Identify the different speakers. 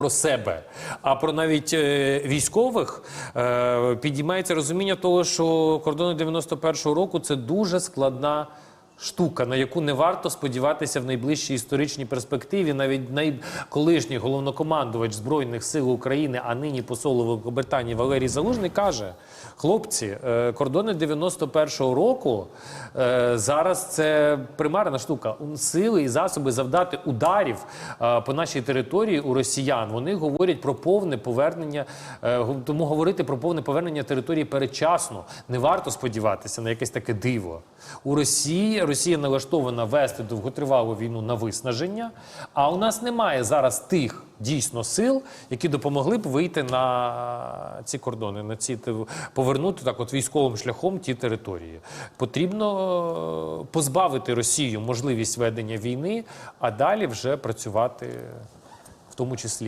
Speaker 1: Про себе, а про навіть е, військових е, підіймається розуміння того, що кордони 91-го року це дуже складна штука, на яку не варто сподіватися в найближчій історичній перспективі. Навіть найколишній головнокомандувач збройних сил України, а нині посол Великобританії Валерій Залужний каже: хлопці, е, кордони 91-го року е, зараз це примарна штука. Сили і засоби завдати ударів е, по нашій території у росіян. Вони говорять про повне повернення, тому говорити про повне повернення території передчасно. Не варто сподіватися на якесь таке диво. У Росії Росія налаштована вести довготривалу війну на виснаження, а у нас немає зараз тих дійсно сил, які допомогли б вийти на ці кордони, на ці повернути так, от військовим шляхом ті території. Потрібно е, позбавити Росію можливість ведення війни, а далі вже працювати в тому числі.